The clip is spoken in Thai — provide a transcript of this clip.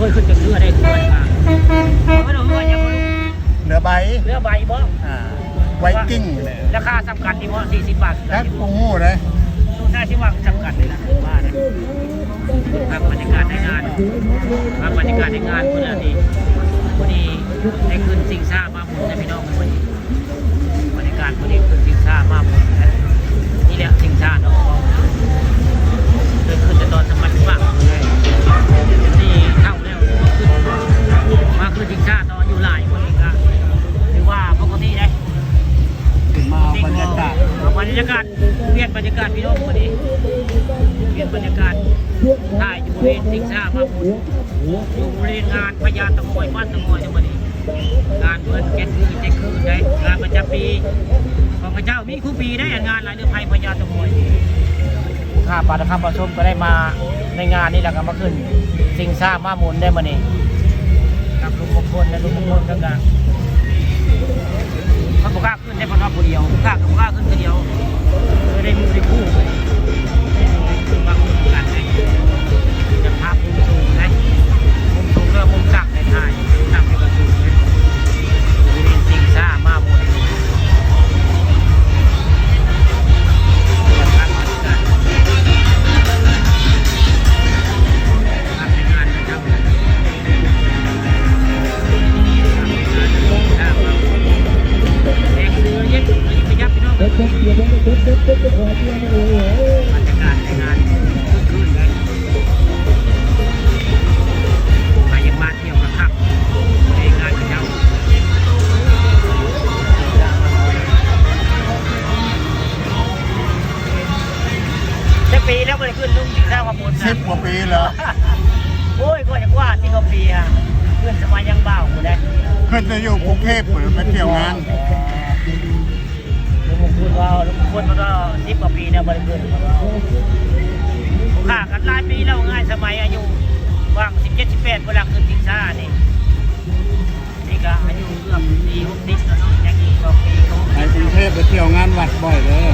บ่เคยขึ้นจากเรือได้คือว่าค่ะไม่ต้องเรือยังบ่รู้เหลือใบเรือใบบ่อ่าไวกิ้งเลยราคาสำคัญที่บ่40บาทแล้ปูหูเลยดูหน้าที่ว่างสำคัญเลยนะว่านะภาพบรรยากาศในงานภาพบรรยากาศในงานเพื่อนนี่วันนี้ได้ขึ้นสิงซ่ามาหมดนะพี่น้องวันนี้บ นี้เปลี่ยนบรรยากาศถ่ายอยู่บริเวณสิงซ่ามาหมดอยู่บริเวณงานพญาตะมอยบ้านตะมอยจังหวัดนี้งานเพิ่นเจ็ดคืนเจ็ดคืนได้งานประจำปี ของพระเจ้ามีคู่ปีได้งานหลายเรื่องไทยพญาตะมอยข้าปาตะคำประชมก็ได้มาในงานนี้แหละก็มาขึ้นสิงซ่ามาหมุนได้มานี่กับลุงมงคลและลุงมงคลก็กันเขาบอกว่าขึ้นได้เพรา บรรยากาศในงานคึกคืนเลยมายังมาเที่ยวกันครับในงานพระเจ้าจะปีแล้วไม่ได้ขึ้นลุงสิงห์ท่าวามบนสิบกว่าปีแล้วโอ้ยก็จะว่าที่เขาปีอะเพื่อนสมัยยังเบาหมดเลยขึ้นจะอยู่กรุงเทพเหมือนไปเที่ยวงาน คลมันก็สิบกว่าปีนะบริเวณข้ากันหลายปีแล้วง่ายสมัยอายุว่างสิบเจ็ดสิบแปดเวลาขึ้นทิงซ่านี่นี่ก็อายุเกือบสี่หกสิบแล้วเนาะยังอีกสองปีเขาไปกรุงเทพไปเที่ยวงานวัดบ่อยเลย